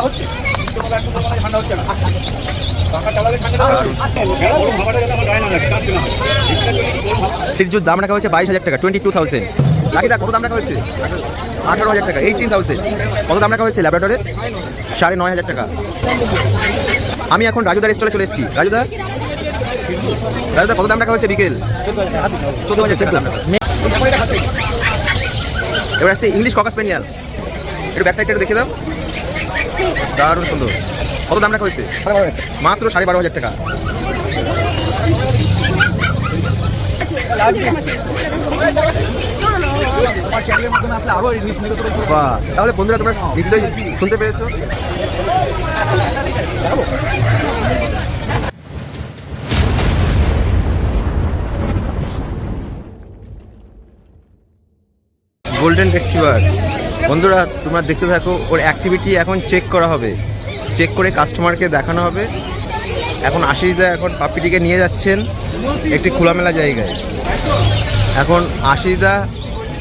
হচ্ছে? দাম রাখা হয়েছে বাইশ হাজার টাকা টোয়েন্টি টু থাউজেন্ড লাকিদা কত দাম রাখা হয়েছে? আঠারো হাজার টাকা এইটিন থাউজেন্ড কত দাম রাখা হয়েছে ল্যাবরেটরে সাড়ে নয় হাজার টাকা। আমি এখন রাজুদার স্টলে চলে এসেছি। রাজুদা? রাজুদা, কত দাম রাখা হয়েছে বিকেল? চোদ্দ হাজার টাকা দাম এবার আসছে ইংলিশ ককাস পেনিয়াল একটু ব্যাক সাইডটা দেখে দাও। দারুণ সুন্দর। কত দাম রাখা হয়েছে? মাত্র সাড়ে বারো হাজার টাকা। বাহ তাহলে বন্ধুরা তোমরা নিশ্চয়ই শুনতে পেরেছ গোল্ডেন রেক্টিভার বন্ধুরা, তোমরা দেখতে থাকো, ওর অ্যাক্টিভিটি এখন চেক করা হবে। চেক করে কাস্টমারকে দেখানো হবে। এখন আশিসদা এখন পাপিটিকে নিয়ে যাচ্ছেন একটি খোলামেলা জায়গায়। এখন আশিসদা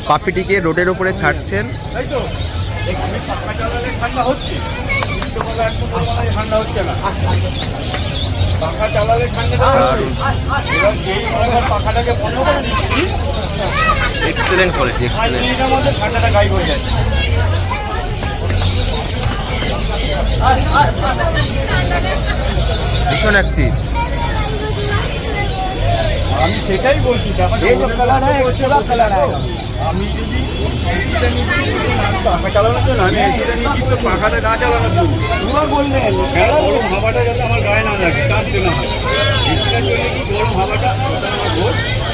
পাপিটিকে রোডের ওপরে ছাড়ছেন। পাখাটাকে এক্সেলেন্ট কোয়ালিটি এক্সেলেন্ট হয়ে ভীষণ অ্যাক্টিভ আমি সেটাই বলছি আমি যদি পাখা চালানোর জন্য আমি নিচ্ছি তো পাখাটা না চালানোর জন্য। পুরো বললেন হ্যাঁ গরম হাওয়াটা যাতে আমার গায়ে না লাগে হয়। এসিটার জন্য কি গরম হাওয়াটা আমার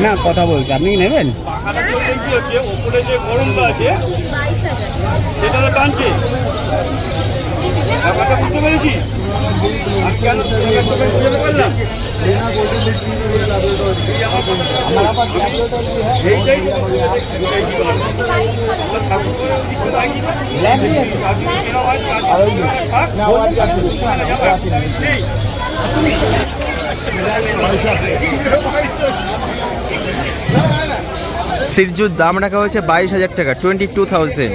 না কথা বলছি। আপনি নেবেন? উপরে যে গরমটা আছে সেটা টানছে। ব্যাপারটা বুঝতে পেরেছি। সিরজুর দাম রাখা হয়েছে বাইশ হাজার টাকা টোয়েন্টি টু থাউজেন্ড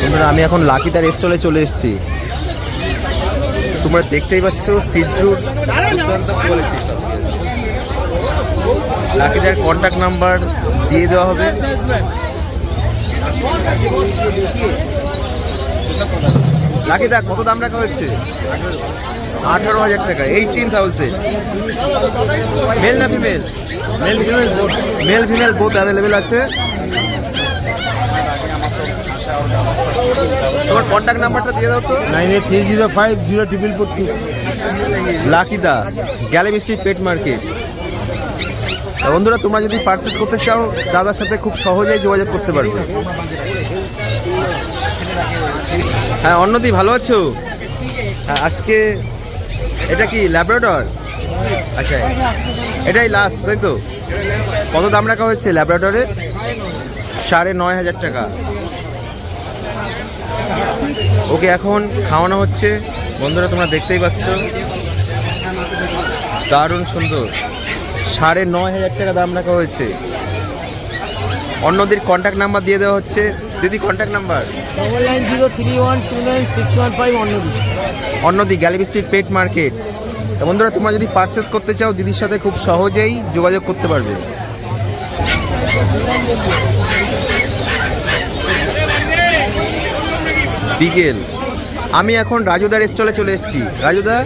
বন্ধুরা আমি এখন লাকিদার স্টলে চলে এসেছি। তোমরা দেখতেই পাচ্ছ সিরজুর দুর্দান্ত কোয়ালিটি কন্ট্যাক্ট নাম্বার দিয়ে দেওয়া হবে। লাকিদা কত দাম রাখা হয়েছে? আঠারো হাজার টাকা এইটিন থাউজেন্ড মেল না female male female male female both available আছে। তোমার কন্ট্যাক্ট নাম্বারটা দিয়ে দাও তো। Nine eight three zero five zero triple four two লাকিদা Galiff street pet market. বন্ধুরা তোমরা যদি পারচেস করতে চাও দাদার সাথে খুব সহজেই যোগাযোগ করতে পারবে। হ্যাঁ অন্যদি ভালো আছো? হ্যাঁ আজকে এটা কি ল্যাবরেটর আচ্ছা এটাই লাস্ট তাই তো? কত দাম রাখা হয়েছে ল্যাবরেটরে সাড়ে নয় হাজার টাকা। ওকে, এখন খাওয়ানো হচ্ছে। বন্ধুরা, তোমরা দেখতেই পাচ্ছ। দারুণ সুন্দর। সাড়ে নয় হাজার টাকা দাম রাখা হয়েছে। অন্যদের কন্ট্যাক্ট নাম্বার দিয়ে দেওয়া হচ্ছে। দিদি contact number double nine zero three one two nine six one five অন্যদি। অন্যদি স্ট্রিট পেট মার্কেট তো বন্ধুরা তোমরা যদি পারচেস করতে চাও দিদির সাথে খুব সহজেই যোগাযোগ করতে পারবে। বিকেল। আমি এখন রাজুদার স্টলে চলে এসেছি। রাজুদা?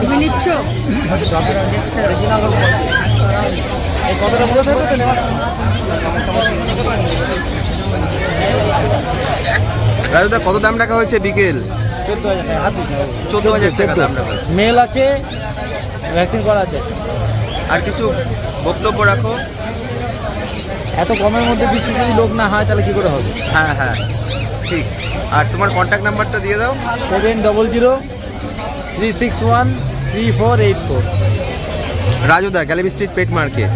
তুমি নিচ্ছ? রাজুদা কত দাম রাখা হয়েছে বিকেল? চোদ্দ হাজার টাকা। দাম রাখা মেল আছে ভ্যাকসিন করা আছে। আর কিছু বক্তব্য রাখো। এত কমের মধ্যে দিচ্ছি যদি লোক না হয় তাহলে কি করে হবে? হ্যাঁ হ্যাঁ ঠিক। আর তোমার কন্ট্যাক্ট নাম্বারটা দিয়ে দাও। Seven double zero three six one three four eight four রাজুদা Galiff street pet market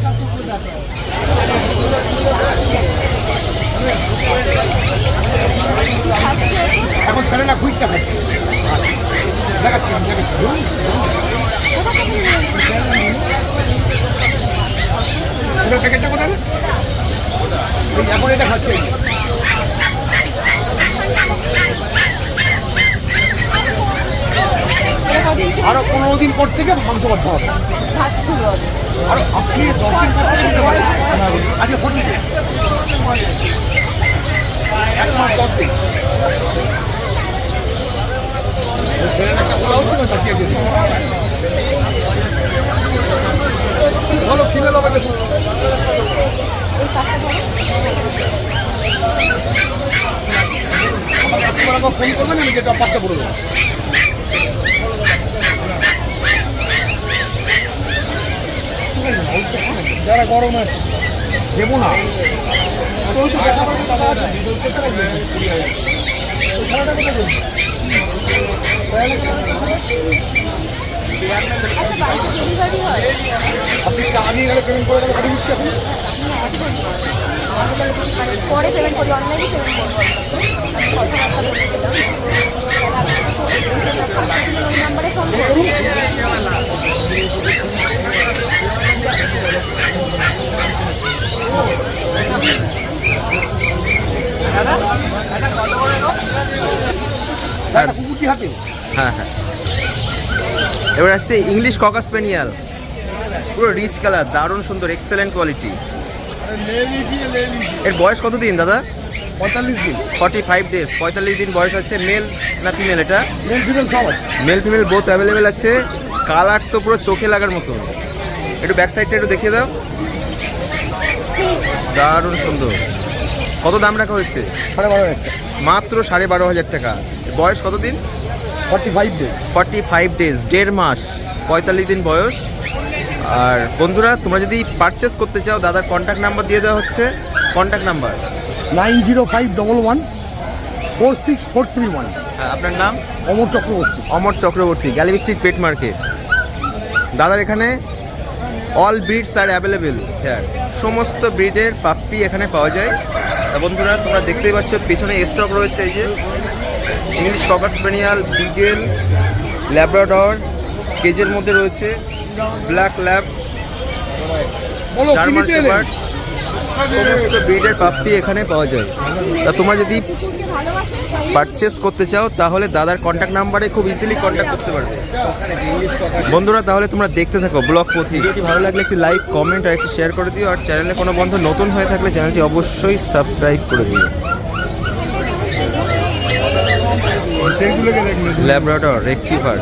এখন স্যারেরা কুইকটা খাচ্ছে দেখাচ্ছি আমি দেখাচ্ছি ওটার প্যাকেটটা কোথায়? এখন এটা খাচ্ছে। আরও পনেরো দিন পর থেকে মাংস করতে হবে আরও আপনি দশ দিন পর থেকে নিতে পারেন আজকে ফোর্টি এক মাস দশ দিন। ভালো ফিমেল হবে দেখুন আমাকে ফোন করবেন আমি যেটা পাত্তা করে দেবো। যারা গরম আছে দেবো না। ওই পরে পেমেন্ট করব অনলাইনে পেমেন্ট করব নাম্বারে হ্যাঁ হ্যাঁ। এবার আসছে ইংলিশ ককাস পেনিয়াল পুরো রিচ কালার দারুণ সুন্দর এক্সেলেন্ট কোয়ালিটি এর বয়স কত দিন দাদা? পঁয়তাল্লিশ দিন। ফর্টি ফাইভ ডেজ পঁয়তাল্লিশ দিন বয়স আছে মেল না ফিমেল এটা? মেল ফিমেল সব আছে। মেল ফিমেল বোথ অ্যাভেলেবেল আছে। কালার তো পুরো চোখে লাগার মতো। একটু ব্যাক সাইডটা একটু দেখিয়ে দাও। দারুণ সুন্দর। কত দাম রাখা হয়েছে? সাড়ে বারো একটা মাত্র সাড়ে বারো হাজার টাকা। বয়স কত দিন forty five day forty five days দেড় মাস পঁয়তাল্লিশ দিন বয়স। আর বন্ধুরা তোমরা যদি পারচেস করতে চাও দাদার কন্ট্যাক্ট নাম্বার দিয়ে দেওয়া হচ্ছে। Contact number nine zero five double one four six four three one. হ্যাঁ আপনার নাম? Amar Chakraborty. Amar Chakraborty Galiff street pet market দাদার এখানে অল ব্রিডস আর অ্যাভেলেবেল হ্যাঁ সমস্ত ব্রিডের পাপ্পি এখানে পাওয়া যায়। বন্ধুরা তোমরা দেখতেই পাচ্ছ পেছনে স্টক রয়েছে এই যে। English cocker spaniel beagle labrador কেজের মধ্যে রয়েছে ব্ল্যাক ল্যাব জার্মান সমস্ত ব্রিডের পাপ্পি এখানে পাওয়া যায়। তা তোমরা যদি পারচেস করতে চাও তাহলে দাদার কন্ট্যাক্ট নাম্বারে খুব ইজিলি কন্ট্যাক্ট করতে পারবে। বন্ধুরা তাহলে তোমরা দেখতে থাকো ব্লগ পথি। ভিডিওটি ভালো লাগলে একটি লাইক কমেন্ট আর একটি শেয়ার করে দিও। আর চ্যানেলে কোনো বন্ধু নতুন হয়ে থাকলে চ্যানেলটি অবশ্যই সাবস্ক্রাইব করে দিও। ল্যাব্রাডর রেক্টিফার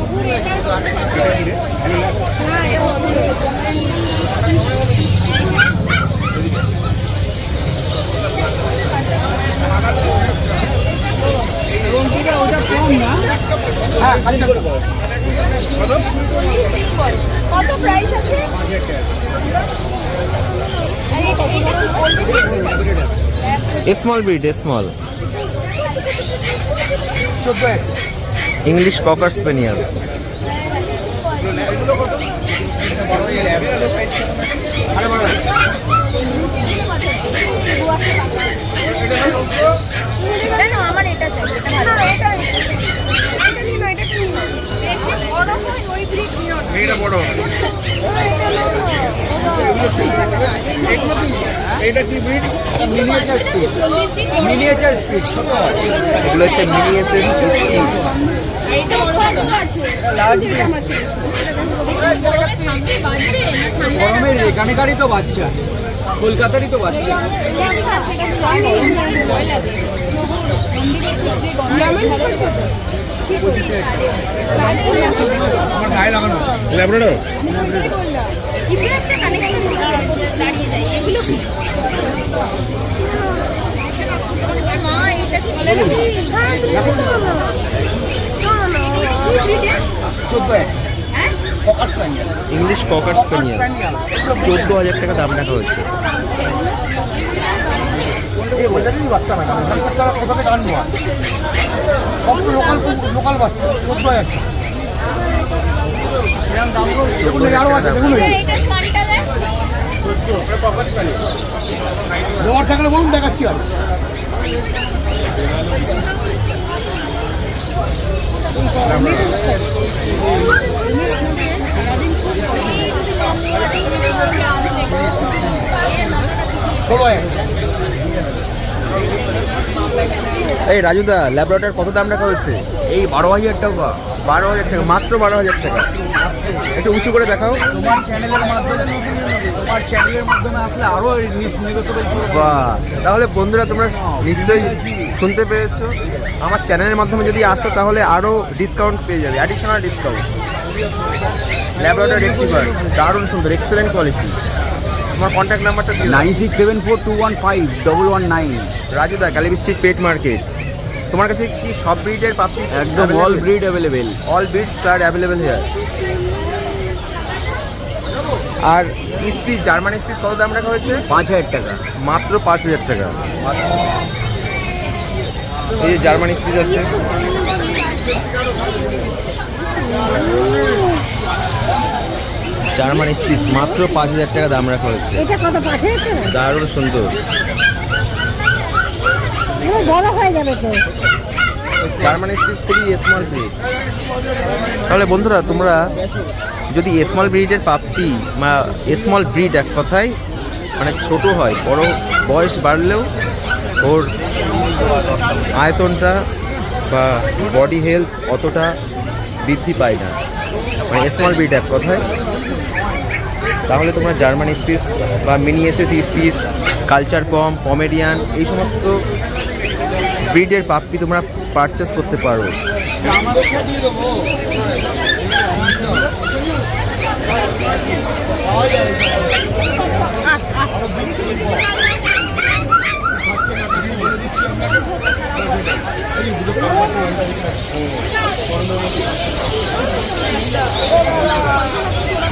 হ্যাঁ। কত? প্রাইস আছে? Small breed small. English cocker spaniel. এটা বড়। এগুলো কি এইটা কি breed miniature spitz miniature spitz ছোট এগুলো হচ্ছে স্পিচ গরমের এখানকারই তো বাচ্চা। কলকাতারই তো বাচ্চা। ল্যাবরেটর প্যান্ডেল ইংলিশ ককার স্পেনিয়াল। চোদ্দ হাজার টাকা দাম রাখা হয়েছে। বাচ্চা না তারা কোথা থেকে আনব? আর? সব তো লোকাল লোকাল বাচ্চা চোদ্দ হাজার টাকা নেওয়ার থাকলে বলুন দেখাচ্ছি আর। ষোলো এক। এই রাজুদা ল্যাবরেটর কত দাম রাখা হয়েছে? এই বারো হাজার টাকা। বারো হাজার টাকা মাত্র বারো হাজার টাকা। একটু উঁচু করে দেখাও। তোমার চ্যানেলের মাধ্যমে তোমার চ্যানেলের মাধ্যমে আসলে আরও বাহ। তাহলে বন্ধুরা তোমরা নিশ্চয়ই শুনতে পেয়েছ। আমার চ্যানেলের মাধ্যমে যদি আসো তাহলে আরও ডিসকাউন্ট পেয়ে যাবে। অ্যাডিশনাল ডিসকাউন্ট ল্যাবরেটর দারুণ সুন্দর এক্সেলেন্ট কোয়ালিটি তোমার কন্ট্যাক্ট নাম্বারটা nine six seven four two one five double one nine. রাজুদা Galiff street pet market তোমার কাছে কি সব ব্রিডের পাপি একদম all breed available all breeds are available here are spitz German spitz কত দাম রাখা হয়েছে? পাঁচ হাজার টাকা। মাত্র পাঁচ হাজার টাকা। এই যে জার্মান স্পিচ আছে। জার্মান স্পিচ মাত্র পাঁচ হাজার টাকা দাম রাখা হয়েছে। এটা কত পাঁচ হাজার দারুণ সুন্দর। বড় হয়ে যাবে তো। জার্মান স্পিচ খুবই স্মল ব্রিড তাহলে বন্ধুরা তোমরা যদি স্মল ব্রিডের পাপ্পি বা স্মল ব্রিড এক কথায় মানে ছোট হয় বড় বয়স বাড়লেও ওর আয়তনটা বা বডি হেলথ অতটা বৃদ্ধি পায় না। মানে স্মল ব্রিড এক কথায়। তাহলে তোমরা জার্মান স্পিস বা মিনি এসএস স্পিস কালচার পম পমেডিয়ান এই সমস্ত ব্রিডের পাপ্পি তোমরা পারচেস করতে পারো।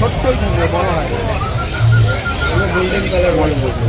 ছোট্টই থাকবে বড় হয় গোল্ডেন কালার বড় গোল্ডেন